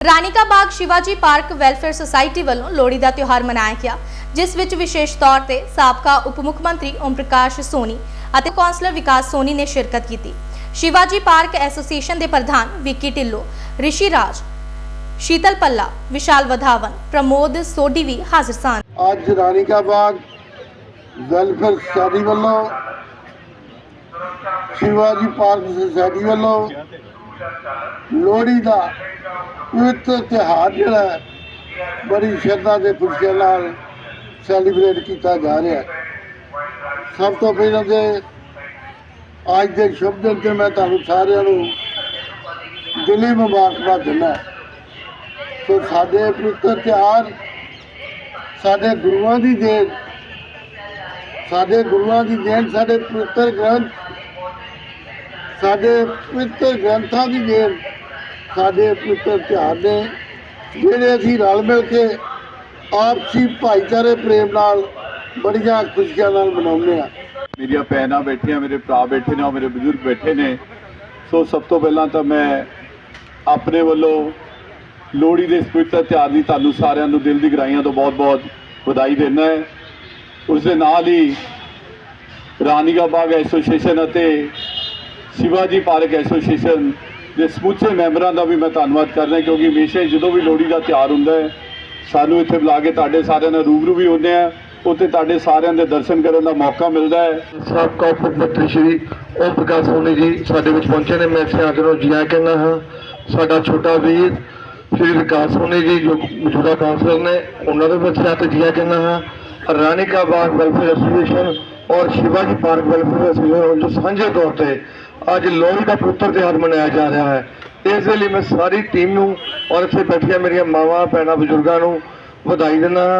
Rani ka Bagh Shivaji park welfare society ਵੱਲੋਂ ਲੋਹੜੀ ਦਾ ਤਿਉਹਾਰ ਮਨਾਇਆ ਗਿਆ, ਜਿਸ ਵਿੱਚ ਵਿਸ਼ੇਸ਼ ਤੌਰ ਤੇ ਸਾਬਕਾ ਉਪ ਮੁੱਖ ਮੰਤਰੀ ਓਮ ਪ੍ਰਕਾਸ਼ ਸੋਨੀ ਅਤੇ ਕੌਂਸਲਰ ਵਿਕਾਸ ਸੋਨੀ ਨੇ ਸ਼ਿਰਕਤ ਕੀਤੀ। ਸ਼ਿਵਾਜੀ ਪਾਰਕ ਐਸੋਸੀਏਸ਼ਨ ਦੇ ਪ੍ਰਧਾਨ ਵਿੱਕੀ ਢਿੱਲੋਂ, ਰਿਸ਼ੀ ਰਾਜ, ਸ਼ੀਤਲ ਪੱਲਾ, ਵਿਸ਼ਾਲ ਵਧਾਵਨ, ਪ੍ਰਮੋਦ ਸੋਢੀ ਵੀ ਹਾਜ਼ਰ ਸਨ। ਅੱਜ ਰਾਣੀਕਾ ਬਾਗ ਵੈਲਫੇਅਰ ਸੁਸਾਇਟੀ ਵੱਲੋਂ ਸ਼ਿਵਾਜੀ ਪਾਰਕ ਸੁਸਾਇਟੀ ਵੱਲੋਂ ਲੋਹੜੀ ਦਾ ਪਵਿੱਤਰ ਤਿਉਹਾਰ ਜਿਹੜਾ ਹੈ, ਬੜੀ ਸ਼ਰਧਾ ਤੇ ਖੁਸ਼ੀਆਂ ਨਾਲ ਸੈਲੀਬ੍ਰੇਟ ਕੀਤਾ ਜਾ ਰਿਹਾ ਹੈ। ਸਭ ਤੋਂ ਪਹਿਲਾਂ ਤੇ ਅੱਜ ਦੇ ਸ਼ੁਭ ਤੇ ਮੈਂ ਤੁਹਾਨੂੰ ਸਾਰਿਆਂ ਨੂੰ ਦਿਲੀ ਮੁਬਾਰਕਬਾਦ ਦਿੰਦਾ ਸੋ ਸਾਡੇ ਪਵਿੱਤਰ ਤਿਉਹਾਰ ਸਾਡੇ ਗੁਰੂਆਂ ਦੀ ਦੇਣ ਸਾਡੇ ਗੁਰੂਆਂ ਦੀ ਦੇਣ ਸਾਡੇ ਪਵਿੱਤਰ ਗ੍ਰੰਥ ਸਾਡੇ ਪਵਿੱਤਰ ਗ੍ਰੰਥਾਂ ਦੀ ਦੇਣ ਸਾਡੇ ਪਵਿੱਤਰ ਤਿਉਹਾਰ ਨੇ, ਜਿਹੜੇ ਅਸੀਂ ਰਲ ਮਿਲ ਕੇ ਆਪਸੀ ਭਾਈਚਾਰੇ, ਪ੍ਰੇਮ ਨਾਲ ਬੜੀਆਂ ਖੁਸ਼ੀਆਂ ਨਾਲ ਮਨਾਉਂਦੇ ਆ ਮੇਰੀਆਂ ਭੈਣਾਂ ਬੈਠੀਆਂ, ਮੇਰੇ ਭਰਾ ਬੈਠੇ ਨੇ ਔਰ ਮੇਰੇ ਬਜ਼ੁਰਗ ਬੈਠੇ ਨੇ। ਸੋ ਸਭ ਤੋਂ ਪਹਿਲਾਂ ਤਾਂ ਮੈਂ ਆਪਣੇ ਵੱਲੋਂ ਲੋਹੜੀ ਦੇ ਪਵਿੱਤਰ ਤਿਉਹਾਰ ਦੀ ਤੁਹਾਨੂੰ ਸਾਰਿਆਂ ਨੂੰ ਦਿਲ ਦੀ ਗਹਿਰਾਈਆਂ ਤੋਂ ਬਹੁਤ-ਬਹੁਤ ਵਧਾਈ ਦਿੰਦਾ ਹੈ। ਉਸ ਦੇ ਨਾਲ ਹੀ ਰਾਨੀਗਾ ਬਾਗ ਐਸੋਸੀਏਸ਼ਨ ਅਤੇ ਸ਼ਿਵਾਜੀ ਪਾਰਕ ਐਸੋਸੀਏਸ਼ਨ ਦੇ ਸਮੁੱਚੇ ਮੈਂਬਰਾਂ ਦਾ ਵੀ ਮੈਂ ਧੰਨਵਾਦ ਕਰਦਾ ਕਿਉਂਕਿ ਹਮੇਸ਼ਾ ਜਦੋਂ ਵੀ ਲੋਹੜੀ ਦਾ ਤਿਉਹਾਰ ਹੁੰਦਾ ਹੈ, ਸਾਨੂੰ ਇੱਥੇ ਬੁਲਾ ਕੇ ਤੁਹਾਡੇ ਸਾਰਿਆਂ ਨਾਲ ਰੂਬਰੂ ਵੀ ਹੁੰਦੇ ਆ ਉੱਥੇ ਤੁਹਾਡੇ ਸਾਰਿਆਂ ਦੇ ਦਰਸ਼ਨ ਕਰਨ ਦਾ ਮੌਕਾ ਮਿਲਦਾ ਹੈ। ਸਾਬਕਾ ਉਪ ਮੰਤਰੀ ਸ਼੍ਰੀ ਓਮ ਪ੍ਰਕਾਸ਼ ਸੋਨੀ ਜੀ ਸਾਡੇ ਵਿੱਚ ਪਹੁੰਚੇ ਨੇ, ਮੈਂ ਇੱਥੇ ਆ ਕੇ ਉਹਨਾਂ ਨੂੰ ਜੀ ਆਇਆਂ ਕਹਿੰਦਾ ਹਾਂ। ਸਾਡਾ ਛੋਟਾ ਵੀਰ ਸ਼੍ਰੀ ਵਿਕਾਸ ਸੋਨੀ ਜੀ, ਜੋ ਮੌਜੂਦਾ ਕਾਉਂਸਲਰ ਨੇ, ਉਹਨਾਂ ਦੇ ਵਿੱਚ ਆ ਜੀ ਆਇਆਂ ਕਹਿੰਦਾ ਹਾਂ। ਰਾਣੀਕਾ ਬਾਗ ਵੈਲਫੇਅਰ ਐਸੋਸੀਏਸ਼ਨ ਔਰ ਸ਼ਿਵਾਜੀ ਪਾਰਕ ਵੈਲਫੇਅਰ ਐਸੋਸੀਏਸ਼ਨ ਜੋ ਸਾਂਝੇ ਤੌਰ ਤੇ ਅੱਜ ਲੋਹੜੀ ਦਾ ਪਵਿੱਤਰ ਤਿਉਹਾਰ ਮਨਾਇਆ ਜਾ ਰਿਹਾ ਹੈ। ਇਸ ਦੇ ਲਈ ਮੈਂ ਸਾਰੀ ਟੀਮ ਨੂੰ ਔਰ ਇੱਥੇ ਬੈਠੀਆਂ ਮੇਰੀਆਂ ਮਾਵਾਂ, ਭੈਣਾਂ, ਬਜ਼ੁਰਗਾਂ ਨੂੰ ਵਧਾਈ ਦਿੰਦਾ